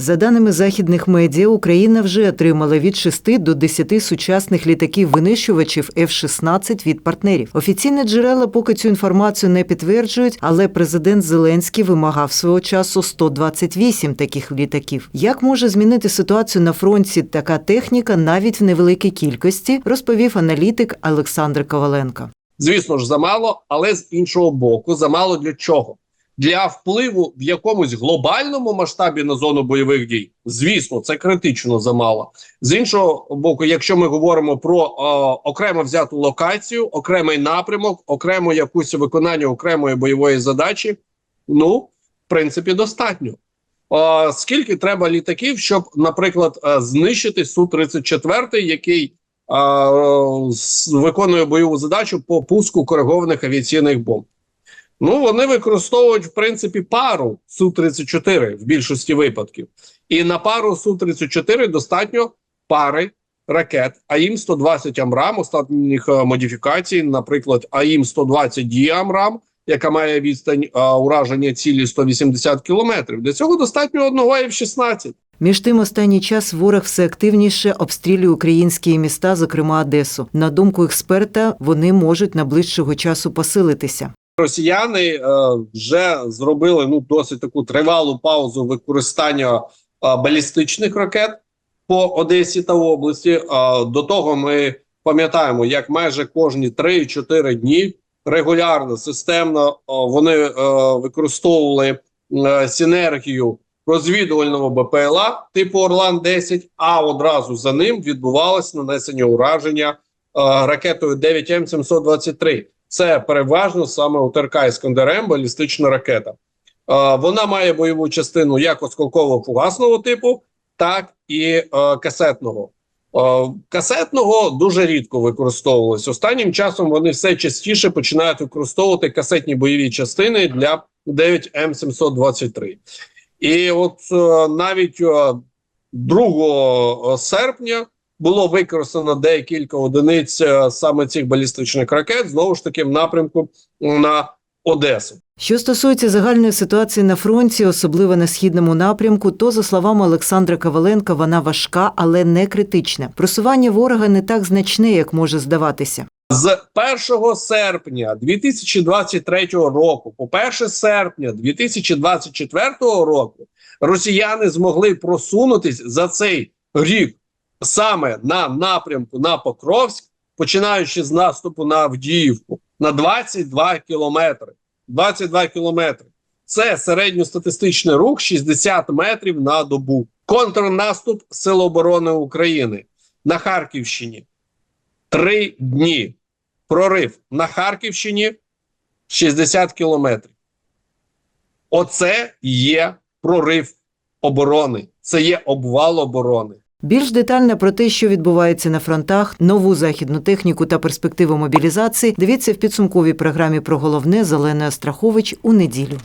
За даними західних медіа, Україна вже отримала від 6 до 10 сучасних літаків-винищувачів F-16 від партнерів. Офіційні джерела поки цю інформацію не підтверджують, але президент Зеленський вимагав свого часу 128 таких літаків. Як може змінити ситуацію на фронті така техніка навіть в невеликій кількості, розповів аналітик Олександр Коваленко. Звісно ж, замало, але з іншого боку, замало для чого? Для впливу в якомусь глобальному масштабі на зону бойових дій, звісно, це критично замало. З іншого боку, якщо ми говоримо про е, окремо взяту локацію, окремий напрямок, окремо якусь виконання окремої бойової задачі, ну в принципі достатньо. Е, скільки треба літаків, щоб, наприклад, е, знищити су 34 який с- виконує бойову задачу по пуску коригованих авіаційних бомб? Ну, вони використовують в принципі пару Су-34 в більшості випадків. І на пару Су-34 достатньо пари ракет АІМ-120 Амрам, останніх е, модифікацій, наприклад, АІМ-120 Діамрам, яка має відстань е, ураження цілі 180 кілометрів. Для цього достатньо одного F-16. Між тим, останній час ворог все активніше обстрілює українські міста, зокрема Одесу. На думку експерта, вони можуть найближчого часу посилитися. Росіяни е, вже зробили ну досить таку тривалу паузу використання е, балістичних ракет по Одесі та області. Е, до того ми пам'ятаємо, як майже кожні 3-4 дні регулярно системно е, вони е, використовували е, синергію розвідувального БПЛА типу Орлан 10 а одразу за ним відбувалось нанесення ураження е, ракетою 9М 723 це переважно саме УТРК Іскандерем, балістична ракета. Е, вона має бойову частину як осколково-фугасного типу, так і е, касетного. Е, касетного дуже рідко використовувалось. Останнім часом вони все частіше починають використовувати касетні бойові частини для 9М723. І от е, навіть е, 2 серпня було використано декілька одиниць е, саме цих балістичних ракет знову ж таки в напрямку на Одесу. Що стосується загальної ситуації на фронті, особливо на східному напрямку, то за словами Олександра Коваленка, вона важка, але не критична. Просування ворога не так значне, як може здаватися. З 1 серпня 2023 року, по 1 серпня 2024 року, росіяни змогли просунутись за цей рік саме на напрямку на Покровськ, починаючи з наступу на Авдіївку, на 22 кілометри. 22 кілометри. Це середньостатистичний рух 60 метрів на добу. Контрнаступ Сил оборони України на Харківщині. Три дні. Прорив на Харківщині 60 кілометрів. Оце є прорив оборони. Це є обвал оборони. Більш детально про те, що відбувається на фронтах, нову західну техніку та перспективу мобілізації, дивіться в підсумковій програмі про головне Зелене Страхович у неділю.